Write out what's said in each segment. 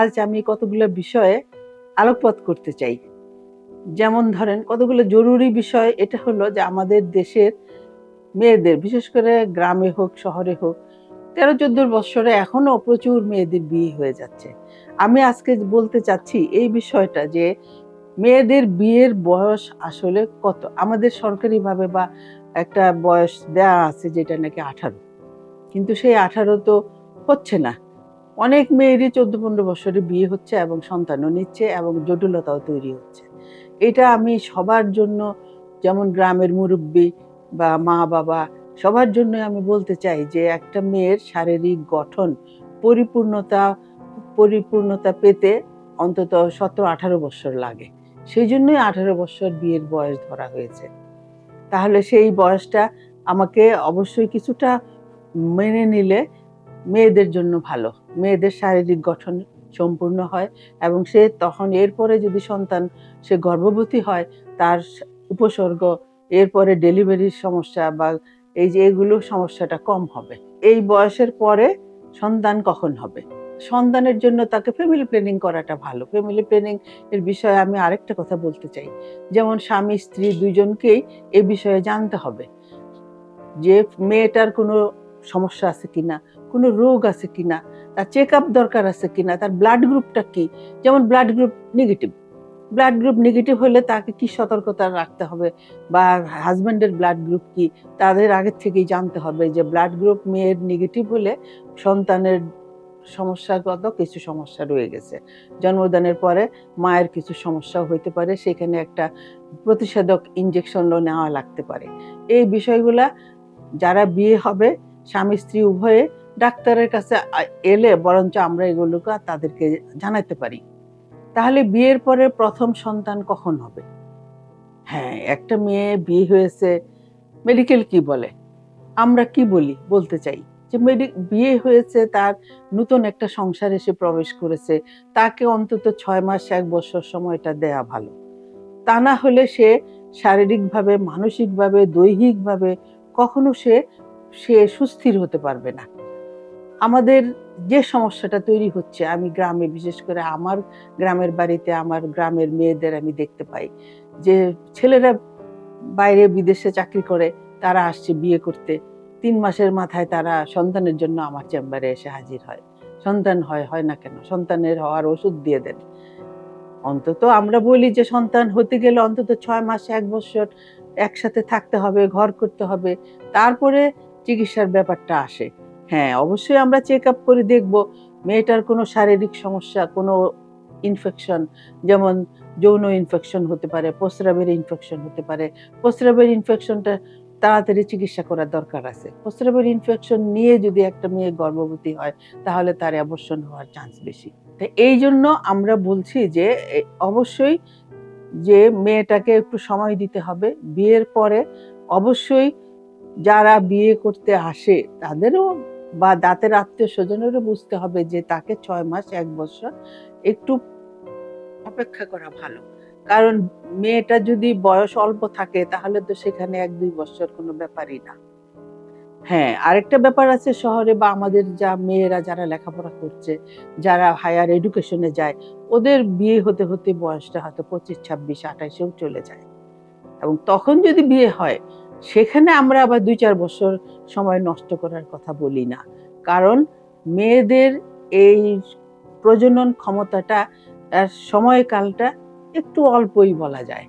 আজ আমি কতগুলো বিষয়ে আলোকপাত করতে চাই। যেমন ধরেন, কতগুলো জরুরি বিষয়, এটা হলো যে আমাদের দেশের মেয়েদের, বিশেষ করে গ্রামে হোক, শহরে হোক, তেরো চোদ্দ বছরে এখনও প্রচুর মেয়েদের বিয়ে হয়ে যাচ্ছে। আমি আজকে বলতে চাচ্ছি এই বিষয়টা যে, মেয়েদের বিয়ের বয়স আসলে কত? আমাদের সরকারিভাবে বা একটা বয়স দেয়া আছে যেটা নাকি আঠারো। কিন্তু সেই আঠারো তো হচ্ছে না। অনেক মেয়েরই চোদ্দ পনেরো বছরে বিয়ে হচ্ছে এবং সন্তানও নিচ্ছে এবং জটিলতাও তৈরি হচ্ছে। এটা আমি সবার জন্য, যেমন গ্রামের মুরব্বী বা মা বাবা, সবার জন্য আমি বলতে চাই যে একটা মেয়ের শারীরিক গঠন পরিপূর্ণতা পরিপূর্ণতা পেতে অন্তত সতেরো আঠারো বছর লাগে। সেই জন্যই আঠারো বছর বিয়ের বয়স ধরা হয়েছে। তাহলে সেই বয়সটা আমাকে অবশ্যই কিছুটা মেনে নিলে মেয়েদের জন্য ভালো। মেয়েদের শারীরিক গঠন সম্পূর্ণ হয় এবং সে তখন এরপরে যদি সন্তান সে গর্ভবতী হয়, তার উপসর্গ, এরপরে ডেলিভারির সমস্যা বা এই যে এগুলো সমস্যাটা কম হবে। এই বয়সের পরে সন্তান কখন হবে? সন্তানের জন্য তাকে ফ্যামিলি প্ল্যানিং করাটা ভালো। ফ্যামিলি প্ল্যানিং এর বিষয়ে আমি আরেকটা কথা বলতে চাই। যেমন স্বামী, স্ত্রী দুজনকেই এ বিষয়ে জানতে হবে যে মেয়েটার কোনো সমস্যা আছে কিনা, কোনো রোগ আছে কিনা, তার চেক আপ দরকার আছে কিনা, তার ব্লাড গ্রুপটা কি? যেমন blood group negative blood group negative হলে তাকে কি সতর্কতা রাখতে হবে বা হাজব্যান্ডের ব্লাড গ্রুপ কি? তাদের আগের থেকেই জানতে হবে যে ব্লাড গ্রুপ মেয়ের নেগেটিভ হলে সন্তানের সমস্যাগত কিছু সমস্যা রয়ে গেছে। জন্মদানের পরে মায়ের কিছু সমস্যা হইতে পারে, সেখানে একটা প্রতিষেধক ইঞ্জেকশনও নেওয়া লাগতে পারে। এই বিষয়গুলা যারা বিয়ে হবে, স্বামী, স্ত্রী উভয়ে ডাক্তারের কাছে এলে বরঞ্চ আমরা এগুলোকে তাদেরকে জানাতে পারি। তাহলে বিয়ের পরে প্রথম সন্তান কখন হবে? হ্যাঁ একটা মেয়ে বিয়ে হয়েছে মেডিকেল কি বলে? আমরা কি বলি? বলতে চাই। যে মেডি বিয়ে হয়েছে, তার নতুন একটা সংসার এসে প্রবেশ করেছে, তাকে অন্তত ছয় মাস, এক বছর সময়টা দেয়া ভালো। তা না হলে সে শারীরিকভাবে, মানসিকভাবে, দৈহিকভাবে কখনো সে সে সুস্থির হতে পারবে না। আমাদের যে সমস্যাটা তৈরি হচ্ছে, আমি গ্রামে, বিশেষ করে আমার গ্রামের বাড়িতে, আমার গ্রামের মেয়েদের আমি দেখতে পাই যে ছেলেরা বাইরে বিদেশে চাকরি করে, তারা আসছে বিয়ে করতে। তিন মাসের মাথায় তারা সন্তানের জন্য আমার চেম্বারে এসে হাজির হয়। সন্তান হয় হয় না কেন? সন্তানের হওয়ার ওষুধ দিয়ে দেন। অন্তত আমরা বলি যে সন্তান হতে গেলে অন্তত ছয় মাস, এক বছর একসাথে থাকতে হবে, ঘর করতে হবে। তারপরে চিকিৎসার ব্যাপারটা আসে। হ্যাঁ অবশ্যই আমরা চেক আপ করে দেখব। মেয়েটার কোনো শারীরিক সমস্যা, কোনো ইনফেকশন যেমন যৌন ইনফেকশন হতে পারে প্রস্রাবের ইনফেকশন হতে পারে। প্রস্রাবের ইনফেকশনটা তাড়াতাড়ি চিকিৎসা করার দরকার আছে। প্রস্রাবের ইনফেকশন নিয়ে যদি একটা মেয়ে গর্ভবতী হয়, তাহলে তার অবসন হওয়ার চান্স বেশি। তো এই জন্য আমরা বলছি যে অবশ্যই যে মেয়েটাকে একটু সময় দিতে হবে। বিয়ের পরে অবশ্যই যারা বিয়ে করতে আসে, তাদেরও বা দাঁতের আত্মীয় স্বজনেরও বুঝতে হবে যে তাকে ছয় মাস, এক বছর একটু অপেক্ষা করা ভালো। কারণ মেয়েটা যদি বয়স অল্প থাকে, তাহলে তো সেখানে এক দুই বছর কোনো ব্যাপারই না। হ্যাঁ আরেকটা ব্যাপার আছে শহরে বা আমাদের যা মেয়েরা যারা লেখাপড়া করছে, যারা হায়ার এডুকেশনে যায়, ওদের বিয়ে হতে হতে বয়সটা হয়তো পঁচিশ, ছাব্বিশ আঠাশেও চলে যায়। এবং তখন যদি বিয়ে হয়, সেখানে আমরা আবার দুই চার বছর সময় নষ্ট করার কথা বলি না। কারণ মেয়েদের এই প্রজনন ক্ষমতাটা সময়কালটা একটু অল্পই বলা যায়।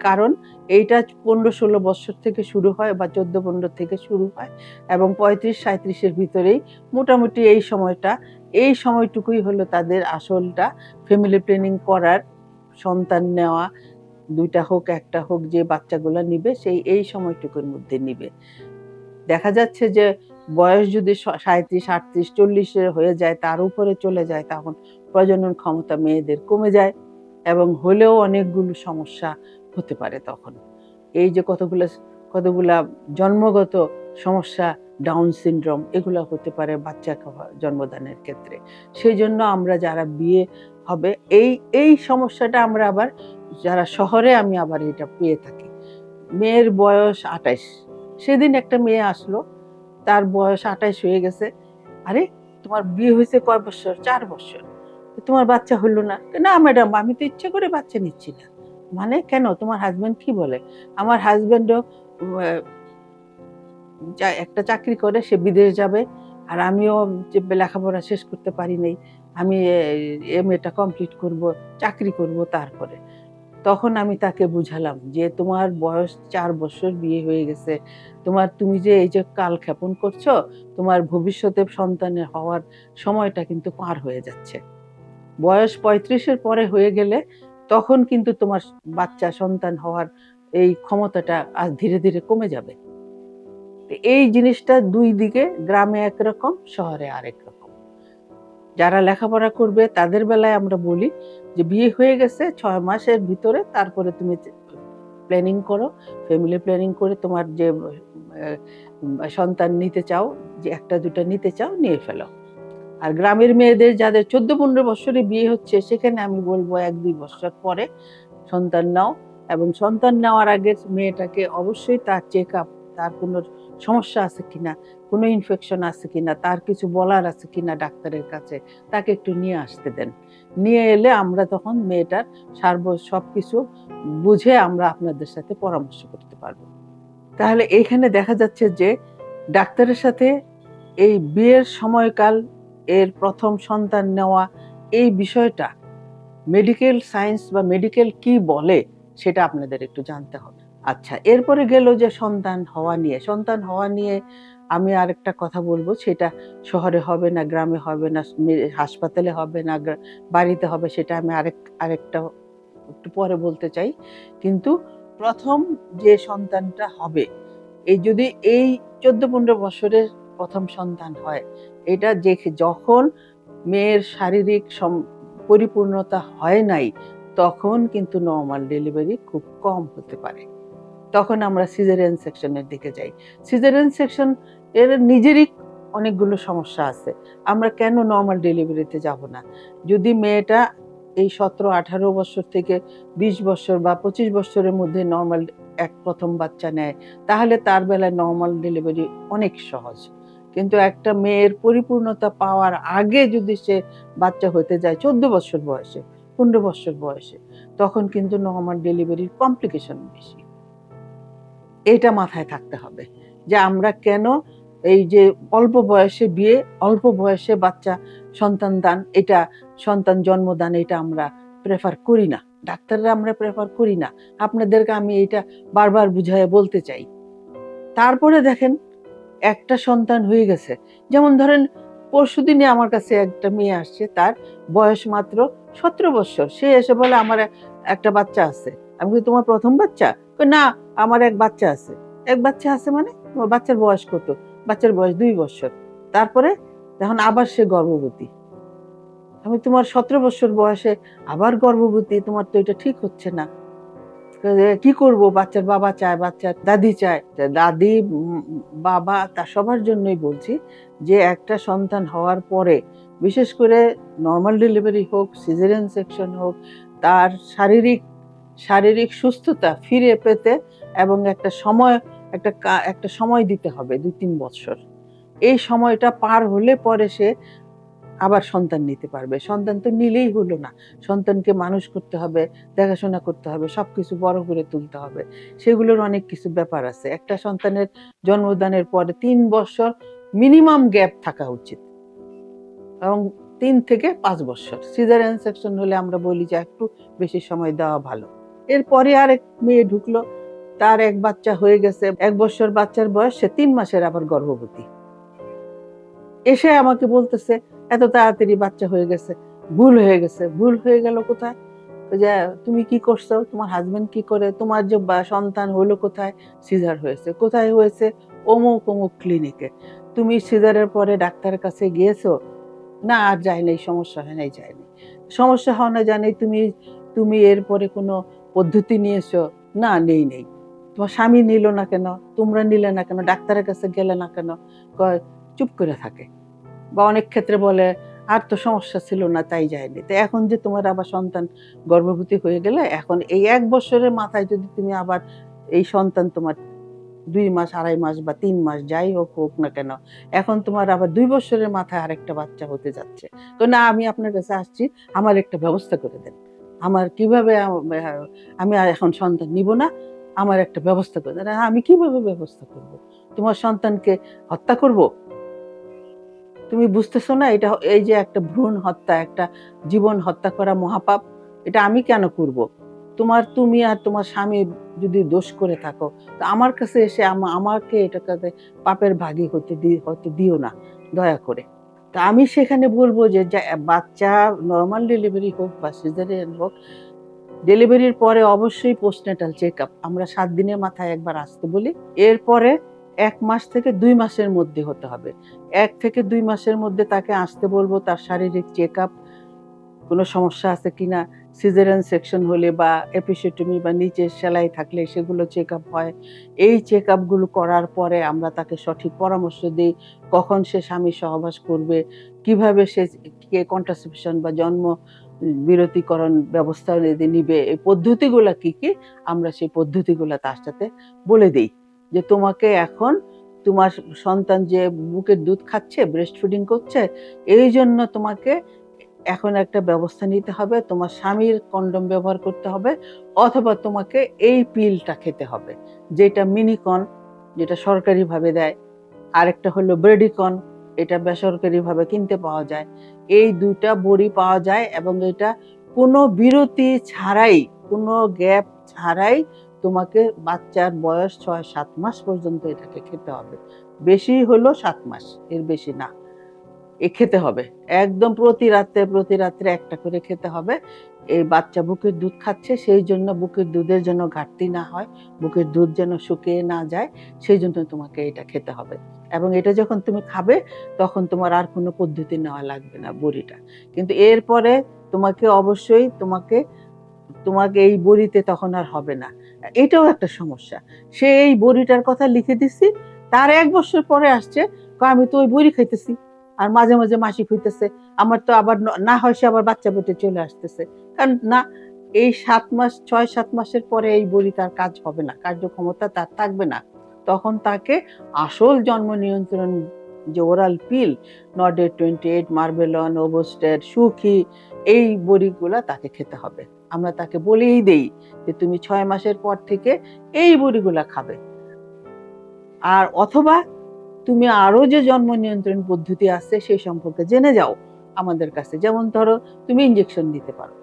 কারণ এইটা পনেরো ষোলো বছর থেকে শুরু হয় বা চোদ্দ পনেরো থেকে শুরু হয় এবং পঁয়ত্রিশ সাঁত্রিশের ভিতরেই মোটামুটি এই সময়টা, এই সময়টুকুই হলো তাদের আসলটা। ফ্যামিলি প্ল্যানিং করার, সন্তান নেওয়া, দুইটা হোক, একটা হোক, যে বাচ্চাগুলো নিবে, সেই এই সময়টুকুর মধ্যে নিবে। দেখা যাচ্ছে যে বয়স যদি সাঁত্রিশ আটত্রিশ চল্লিশের হয়ে যায়, তার উপরে চলে যায়, তখন প্রজনন ক্ষমতা মেয়েদের কমে যায়। এবং হলেও অনেকগুলো সমস্যা হতে পারে তখন। এই যে কতগুলো, কতগুলা জন্মগত সমস্যা ডাউন সিনড্রোম এগুলো হতে পারে বাচ্চা জন্মদানের ক্ষেত্রে। সেই জন্য আমরা যারা বিয়ে হবে, এই এই সমস্যাটা আমরা আবার যারা শহরে আমি আবার এটা পেয়ে থাকি। মেয়ের বয়স আঠাইশ। সেদিন একটা মেয়ে আসলো, তার বয়স আঠাইশ হয়ে গেছে। আরে, তোমার বিয়ে হয়েছে কয় বছর? চার বছর। তোমার বাচ্চা হলো না। না ম্যাডাম আমি তো ইচ্ছে করে বাচ্চা নিচ্ছি না। মানে কেন? তোমার হাজব্যান্ড কি বলে? আমার হাজবেন্ডও একটা চাকরি করে, সে বিদেশ যাবে। আর আমিও যে লেখাপড়া শেষ করতে পারি নাই, আমি এম এটা কমপ্লিট করব, চাকরি করব তারপরে। তখন আমি তাকে বুঝালাম যে, তোমার বয়স চার বছর বিয়ে হয়ে গেছে। তোমার, তুমি যে এই যে কাল ক্ষেপণ করছ, তোমার ভবিষ্যতে সন্তানের হওয়ার সময়টা কিন্তু পার হয়ে যাচ্ছে। বয়স পঁয়ত্রিশের পরে হয়ে গেলে তখন কিন্তু তোমার বাচ্চা সন্তান হওয়ার এই ক্ষমতাটা আজ ধীরে ধীরে কমে যাবে। এই জিনিসটা দুই দিকে, গ্রামে একরকম, শহরে আরেক রকম। যারা লেখাপড়া করবে, তাদের বেলায় আমরা বলি যে বিয়ে হয়ে গেছে, ছয় মাসের ভিতরে তারপরে তুমি প্ল্যানিং করো ফ্যামিলি প্ল্যানিং করে তোমার যে সন্তান নিতে চাও, যে একটা দুটা নিতে চাও, নিয়ে ফেলো। আর গ্রামের মেয়েদের যাদের চোদ্দ পনেরো বছরে বিয়ে হচ্ছে, সেখানে আমি বলব এক দুই বছর পরে সন্তান নাও। এবং সন্তান নেওয়ার আগে মেয়েটাকে অবশ্যই তার চেক আপ তার কোনো সমস্যা আছে কিনা, কোনো ইনফেকশন আছে কিনা, তার কিছু বলার আছে কিনা ডাক্তারের কাছে, তাকে একটু নিয়ে আসতে দেন। নিয়ে এলে আমরা তখন মেয়েটার সার্ব সব কিছু বুঝে আমরা আপনাদের সাথে পরামর্শ করতে পারব। তাহলে এইখানে দেখা যাচ্ছে যে ডাক্তারের সাথে এই বিয়ের সময়কাল এর প্রথম সন্তান নেওয়া এই বিষয়টা মেডিকেল সায়েন্স বা মেডিকেল কি বলে সেটা আপনাদের একটু জানতে হবে। আচ্ছা এরপরে গেল যে সন্তান হওয়া নিয়ে। সন্তান হওয়া নিয়ে আমি আরেকটা কথা বলব, সেটা শহরে হবে না, গ্রামে হবে না হাসপাতালে হবে না বাড়িতে হবে সেটা আমি আরেক, আরেকটা একটু পরে বলতে চাই। কিন্তু প্রথম যে সন্তানটা হবে, এই যদি এই চোদ্দ পনেরো বছরের প্রথম সন্তান হয়। এটা যে যখন মেয়ের শারীরিক পরিপূর্ণতা হয় নাই, তখন কিন্তু নর্মাল ডেলিভারি খুব কম হতে পারে। তখন আমরা সিজারিয়ান সেকশনের দিকে যাই। সিজারিয়ান সেকশন এর নিজেরই অনেকগুলো সমস্যা আছে। আমরা কেন নর্মাল ডেলিভারিতে যাব না? যদি মেয়েটা এই সতেরো, আঠারো বছর থেকে ২০ বছর বা পঁচিশ বছরের মধ্যে নর্মাল এক প্রথম বাচ্চা নেয়, তাহলে তার বেলায় নর্মাল ডেলিভারি অনেক সহজ। কিন্তু একটা মেয়ের পরিপূর্ণতা পাওয়ার আগে যদি সে বাচ্চা হতে যায় চোদ্দ বছর বয়সে, পনেরো বছর বয়সে, তখন কিন্তু নর্মাল ডেলিভারির কমপ্লিকেশন বেশি। এটা মাথায় থাকতে হবে যে আমরা কেন এই যে অল্প বয়সে বিয়ে, অল্প বয়সে বাচ্চা সন্তান দান, এটা সন্তান জন্মদান এটা আমরা প্রেফার করি না। ডাক্তাররা আমরা প্রেফার করি না। আপনাদেরকে আমি এটা বারবার বুঝায় বলতে চাই। তারপরে দেখেন একটা সন্তান হয়ে গেছে। যেমন ধরেন পরশু দিনে আমার কাছে একটা মেয়ে আসছে, তার বয়স মাত্র সতেরো বছর। সে এসে বলে, আমার একটা বাচ্চা আছে। আমি কি তোমার প্রথম বাচ্চা? না, আমার এক বাচ্চা আছে। এক বাচ্চা আছে মানে? বাচ্চার বয়স কত? বাচ্চার বয়স দুই বছর। তারপরে এখন আবার সে গর্ভবতী। আমি তোমার সতেরো বছর বয়সে আবার গর্ভবতী? তোমার তো এটা ঠিক হচ্ছে না। কি করব? বাচ্চার বাবা চায়, বাচ্চার দাদি চায়। দাদি বাবা, তা সবার জন্যই বলছি যে একটা সন্তান হওয়ার পরে, বিশেষ করে নর্মাল ডেলিভারি হোক সিজারিয়ান সেকশন হোক, তার শারীরিক শারীরিক সুস্থতা ফিরে পেতে এবং একটা সময়, একটা একটা সময় দিতে হবে দুই তিন বছর। এই সময়টা পার হলে পরে সে আবার সন্তান নিতে পারবে। সন্তান তো নিলেই হলো না। সন্তানকে মানুষ করতে হবে, দেখাশোনা করতে হবে, সবকিছু বড় করে তুলতে হবে। সেগুলোর অনেক কিছু ব্যাপার আছে। একটা সন্তানের জন্মদানের পরে তিন বছর মিনিমাম গ্যাপ থাকা উচিত। এবং তিন থেকে পাঁচ বছর। সিজারিয়ান সেকশন হলে আমরা বলি যে একটু বেশি সময় দেওয়া ভালো। এরপরে আরেক মেয়ে ঢুকলো। তার এক বাচ্চা হয়ে গেছে। এক বছর বাচ্চার বয়স, সে তিন মাসের আবার গর্ভবতী। এসে আমাকে বলতেছে এত তাড়াতাড়ি বাচ্চা হয়ে গেছে, ভুল হয়ে গেছে, ভুল হয়ে গেল কোথায়? যে তুমি কি করছ? তোমার হাজবেন্ড কি করে? তোমার যে সন্তান হলো কোথায়? সিজার হয়েছে। কোথায় হয়েছে? অমুক অমুক ক্লিনিকে তুমি সিজারের পরে ডাক্তারের কাছে গিয়েছো? না, আর যাই নাই, সমস্যা হয় নাই যায়নি সমস্যা হয় না জানি তুমি তুমি এরপরে কোনো পদ্ধতি নিয়েছো? না, নেই নেই। তোমার স্বামী নিল না কেন? তোমরা নিলে না কেন? ডাক্তারের কাছে গেলে না কেন? চুপ করে থাকে। বা অনেক ক্ষেত্রে বলে আর তো সমস্যা ছিল না তাই যায়নি। তো এখন যে তোমার আবার সন্তান গর্ভবতী হয়ে গেলে এখন এই এক বছরের মাথায় যদি তুমি আবার এই সন্তান তোমার দুই মাস আড়াই মাস বা তিন মাস যাই হোক হোক না কেন এখন তোমার আবার দুই বছরের মাথায় আরেকটা বাচ্চা হতে যাচ্ছে। তো না আমি আপনার কাছে আসছি আমার একটা ব্যবস্থা করে দেন। আমার কীভাবে আমি এখন সন্তান নিব না আমার একটা ব্যবস্থা করে দেন। "হ্যাঁ, আমি কীভাবে ব্যবস্থা করব? তোমার সন্তানকে হত্যা করব? তুমি বুঝতেছো না, এটা এই যে একটা ভ্রূণ হত্যা, একটা জীবন হত্যা করা মহাপাপ, এটা আমি কেন করব? তোমার তুমি আর তোমার স্বামী যদি দোষ করে থাকো, তো আমার কাছে এসে আমাকে এটা কাছে পাপের ভাগী হতে দি হতে দিও না, দয়া করে। তা আমি সেখানে বলব যে বাচ্চা নর্মাল ডেলিভারি হোক বা সিজারিয়ান হোক ডেলিভারির পরে অবশ্যই পোস্টনেটাল চেক আপ আমরা সাত দিনের মাথায় একবার আসতে বলি। এরপরে এক মাস থেকে দুই মাসের মধ্যে হতে হবে। এক থেকে দুই মাসের মধ্যে তাকে আসতে বলব, তার শারীরিক চেক আপ কোনো সমস্যা আছে কি না সিজারিয়ান সেকশন হলে বা এপিসেটমি বা নিচে সেলাই থাকলে সেগুলো চেক আপ হয়। এই চেক আপগুলো করার পরে আমরা তাকে সঠিক পরামর্শ দিই, কখন সে স্বামী সহবাস করবে, কীভাবে সে কে কন্ট্রাসেপশন বা জন্ম বিরতিকরণ ব্যবস্থা নিবে, এই পদ্ধতিগুলো কি কি, আমরা সেই পদ্ধতিগুলো তার সাথে বলে দিই। যে তোমাকে এখন তোমার সন্তান যে বুকের দুধ খাচ্ছে ব্রেস্ট ফিডিং করছে, এই জন্য তোমাকে এখন একটা ব্যবস্থা নিতে হবে। তোমার স্বামীর কন্ডম ব্যবহার করতে হবে অথবা তোমাকে এই পিলটা খেতে হবে, যেটা মিনিকন যেটা সরকারিভাবে দেয়। আরেকটা হলো ব্রেডিকন এটা বেসরকারিভাবে কিনতে পাওয়া যায়। এই দুইটা বড়ি পাওয়া যায় এবং এটা কোনো বিরতি ছাড়াই, কোনো গ্যাপ ছাড়াই তোমাকে বাচ্চার বয়স ছয়, সাত মাস পর্যন্ত এটাকে খেতে হবে। বেশি হলো সাত মাস, এর বেশি না। এ খেতে হবে। একদম প্রতি রাত্রে প্রতি রাত্রে একটা করে খেতে হবে। এই বাচ্চা বুকের দুধ খাচ্ছে, সেই জন্য বুকের দুধের জন্য ঘাটতি না হয়, বুকের দুধ যেন শুকিয়ে না যায়, সেই জন্য তোমাকে এটা খেতে হবে। এবং এটা যখন তুমি খাবে, তখন তোমার আর কোনো পদ্ধতি নেওয়া লাগবে না বড়িটা। কিন্তু এরপরে তোমাকে অবশ্যই তোমাকে তোমাকে এই বড়িতে তখন আর হবে না। এটাও একটা সমস্যা। সে এই বড়িটার কথা লিখে দিছি, তার এক বছর পরে আসছে আমি তো ওই বড়ি খাইতেছি। আর মাঝে মাঝে মাসিক হইতেছে আমার তো আবার না হয় সে আবার বাচ্চা পেটে চলে আসতেছে। কারণ না, এই সাত মাস, ছয়, সাত মাসের পরে এই বড়ি তার কাজ হবে না, কার্যক্ষমতা তার থাকবে না। তখন তাকে আসল জন্ম নিয়ন্ত্রণ যে oral pill নডে twenty eight, Marvelon, ওবোস্টেড, সুখী, এই বড়িগুলা তাকে খেতে হবে। আমরা তাকে বলেই দেই যে তুমি ছয় মাসের পর থেকে এই বড়িগুলা খাবে। আর অথবা তুমি আরও যে জন্ম নিয়ন্ত্রণ পদ্ধতি আছে সেই সম্পর্কে জেনে যাও আমাদের কাছে। যেমন ধরো, তুমি ইঞ্জেকশন নিতে পারো।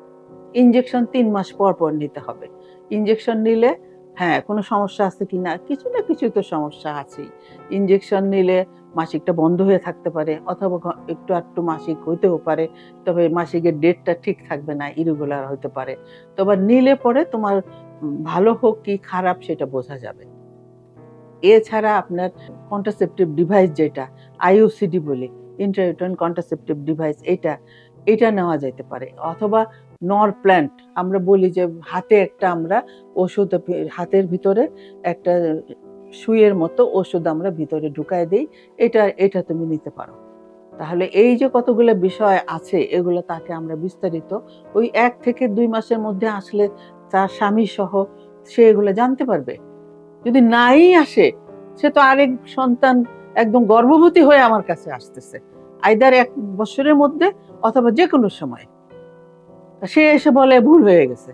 ইঞ্জেকশন তিন মাস পর পর নিতে হবে। ইঞ্জেকশন নিলে হ্যাঁ কোনো সমস্যা আছে কি না কিছু না কিছু তো সমস্যা আছেই। ইঞ্জেকশন নিলে মাসিকটা বন্ধ হয়ে থাকতে পারে অথবা একটু একটু মাসিক হইতেও পারে, তবে মাসিকের ডেটটা ঠিক থাকবে না ইরেগুলার হতে পারে। তবে নিলে পরে তোমার ভালো হোক কি খারাপ সেটা বোঝা যাবে। এছাড়া আপনার কন্ট্রাসেপটিভ ডিভাইস যেটা আইওসিডি বলে ইন্টারভিউটন কন্ট্রাসেপটিভ ডিভাইস এটা এটা নেওয়া যেতে পারে। অথবা নর প্ল্যান্ট আমরা বলি যে হাতে একটা আমরা ওষুধ, হাতের ভিতরে একটা সুইয়ের মতো ওষুধ আমরা ভিতরে ঢুকায় দিই, এটা এটা তুমি নিতে পারো। তাহলে এই যে কতগুলো বিষয় আছে, এগুলো তাকে আমরা বিস্তারিত ওই এক থেকে দুই মাসের মধ্যে আসলে তার স্বামী সহ সে এগুলো জানতে পারবে। যদি নাই আসে, সে তো আরেক সন্তান একদম গর্ভবতী হয়ে আমার কাছে আসতেছে, আইদার এক বছরের মধ্যে অথবা যে কোনো সময় সে এসে বলে, ভুল হয়ে গেছে।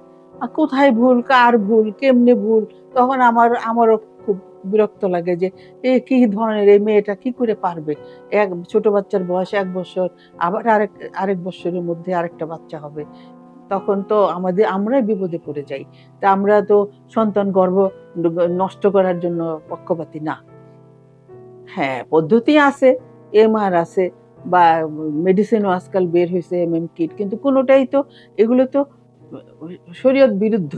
কোথায় ভুল? কার ভুল? কেমনে ভুল? তখন আমার, আমারও খুব বিরক্ত লাগে যে, এ কি ধরনের এই মেয়েটা কি করে পারবে? এক ছোট বাচ্চার বয়স এক বছর, আবার আরেক আরেক বছরের মধ্যে আরেকটা বাচ্চা হবে। তখন তো আমাদের, আমরাই বিপদে পড়ে যাই। তা আমরা তো সন্তান গর্ভ নষ্ট করার জন্য পক্ষপাতী না। হ্যাঁ পদ্ধতি আছে, এমআর আছে বা মেডিসিনও আজকাল বের হয়েছে এম এম কিট, কিন্তু কোনোটাই তো, এগুলো তো শরীয়ত বিরুদ্ধ।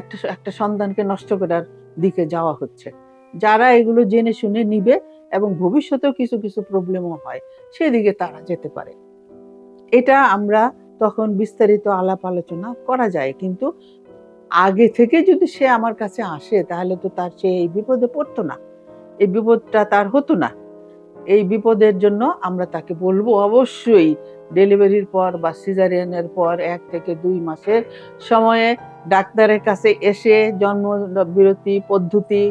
একটা একটা সন্তানকে নষ্ট করার দিকে যাওয়া হচ্ছে। যারা এগুলো জেনে শুনে নিবে এবং ভবিষ্যতেও কিছু কিছু প্রবলেমও হয়, সেদিকে তারা যেতে পারে। এটা আমরা তখন বিস্তারিত আলাপ আলোচনা করা যায়, কিন্তু আগে থেকে যদি সে আমার কাছে আসে, তাহলে তো তার সে এই বিপদে পড়তো না। এই বিপদটা তার হতো না। এই বিপদের জন্য আমরা তাকে বলব অবশ্যই, ডেলিভারির পর বা সিজারিয়ানের পর এক থেকে দুই মাসের সময়ে ডাক্তারের কাছে এসে জন্ম, বিরতি, পদ্ধতি,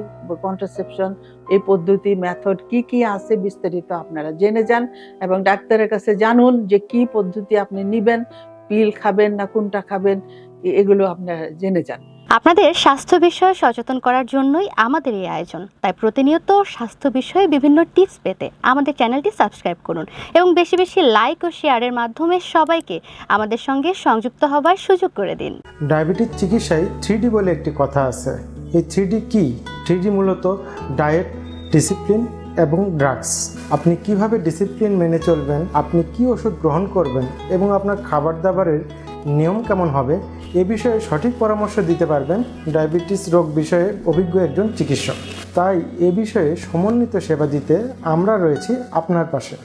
কন্ট্রাসেপশন, এই পদ্ধতি, মেথড কি কি আছে বিস্তারিত আপনারা জেনে যান এবং ডাক্তারের কাছে জানুন যে কি পদ্ধতি আপনি নিবেন, পিল খাবেন না, কোনটা খাবেন এগুলো আপনারা জেনে যান। আপনাদের স্বাস্থ্য বিষয়ে সচেতন করার জন্যই আমাদের এই আয়োজন। তাই প্রতিনিয়ত স্বাস্থ্য বিষয়ে বিভিন্ন টিপস পেতে আমাদের চ্যানেলটি সাবস্ক্রাইব করুন এবং বেশি বেশি লাইক ও শেয়ারের মাধ্যমে সবাইকে আমাদের সঙ্গে সংযুক্ত হবার সুযোগ করে দিন। ডায়াবেটিস চিকিৎসায় থ্রি বলে একটি কথা আছে। এই থ্রি কি? থ্রি মূলত ডায়েট, ডিসিপ্লিন এবং ড্রাগস। আপনি কীভাবে ডিসিপ্লিন মেনে চলবেন, আপনি কি ওষুধ গ্রহণ করবেন এবং আপনার খাবার দাবারের নিয়ম কেমন হবে এ বিষয়ে সঠিক পরামর্শ দিতে পারবেন ডায়াবেটিস রোগ বিষয়ে অভিজ্ঞ একজন চিকিৎসক। তাই এ বিষয়ে সমন্বিত সেবা দিতে আমরা রয়েছি আপনার পাশে।